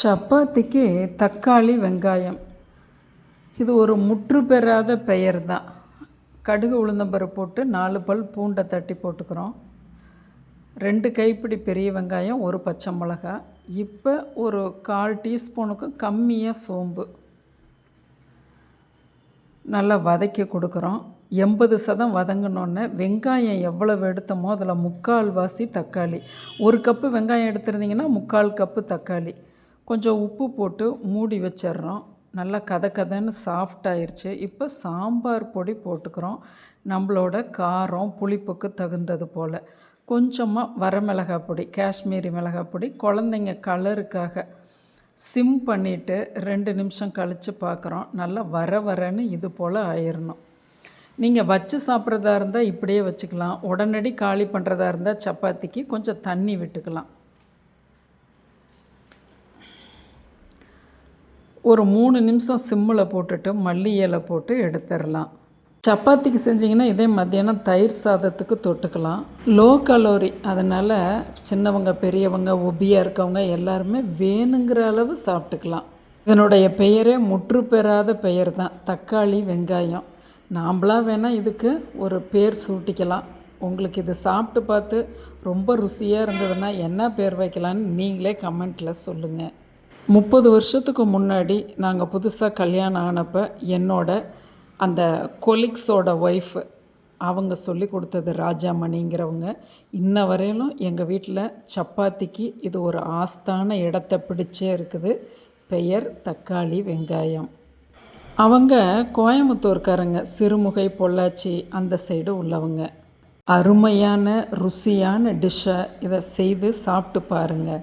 சப்பாத்திக்கு தக்காளி வெங்காயம். இது ஒரு முற்று பெறாத பெயர் தான். கடுகு உளுந்தம்பரு போட்டு நாலு பல் பூண்டை தட்டி போட்டுக்கிறோம். ரெண்டு கைப்பிடி பெரிய வெங்காயம் ஒரு பச்சை மிளகாய் இப்போ ஒரு கால் டீஸ்பூனுக்கு கம்மியாக சோம்பு. நல்லா வதக்கி கொடுக்குறோம். எண்பது சதம் வதங்கினோன்னே வெங்காயம் எவ்வளவு எடுத்தோமோ அதில் முக்கால் வாசி தக்காளி. ஒரு கப்பு வெங்காயம் எடுத்திருந்தீங்கன்னா முக்கால் கப்பு தக்காளி. கொஞ்சம் உப்பு போட்டு மூடி வச்சிடுறோம். நல்லா கத கதன்னு சாஃப்ட் ஆயிடுச்சு இப்போ சாம்பார் பொடி போட்டுக்கிறோம். நம்மளோட காரம் புளிப்புக்கு தகுந்தது போல். கொஞ்சமாக வரமிளகாய் பொடி காஷ்மீரி மிளகாய் பொடி குழந்தைங்க கலருக்காக சிம் பண்ணிவிட்டு ரெண்டு நிமிஷம் கழித்து பார்க்குறோம் நல்லா வர வரன்னு இது போல் ஆயிடணும் நீங்கள் வச்சு சாப்பிட்றதா இருந்தால் இப்படியே வச்சுக்கலாம். உடனடி காலி பண்ணுறதா இருந்தால் சப்பாத்திக்கு கொஞ்சம் தண்ணி விட்டுக்கலாம். ஒரு மூணு நிமிஷம் சிம்மில் போட்டுட்டு மல்லி இலை போட்டு எடுத்துடலாம். சப்பாத்திக்கு செஞ்சிங்கன்னா இதே மத்தியானம் தயிர் சாதத்துக்கு தொட்டுக்கலாம். லோ கலோரி அதனால் சின்னவங்க பெரியவங்க ஒபியாக இருக்கவங்க எல்லாருமே வேணுங்கிற அளவு சாப்பிட்டுக்கலாம். இதனுடைய பெயரே முற்று பெறாத பெயர் தான் தக்காளி வெங்காயம். நாம்ளாக வேணால் இதுக்கு ஒரு பேர் சூட்டிக்கலாம். உங்களுக்கு இது சாப்பிட்டு பார்த்து ரொம்ப ருசியாக இருந்ததுன்னா என்ன பேர் வைக்கலான்னு நீங்களே கமெண்ட்டில் சொல்லுங்கள் முப்பது வருஷத்துக்கு முன்னாடி நாங்கள் புதுசாக கல்யாணம் ஆனப்போ என்னோட அந்த கொலிக்ஸோட ஒய்ஃப் அவங்க சொல்லி கொடுத்தது ராஜாமணிங்கிறவங்க. இன்ன வரையிலும் எங்கள் வீட்டில் சப்பாத்திக்கு இது ஒரு ஆஸ்தான இடத்த பிடிச்சே இருக்குது. பெயர் தக்காளி வெங்காயம். அவங்க கோயம்புத்தூர்காரங்க சிறுமுகை பொள்ளாச்சி அந்த சைடு உள்ளவங்க. அருமையான ருசியான டிஷ்ஷை இதை செய்து சாப்பிட்டு பாருங்கள்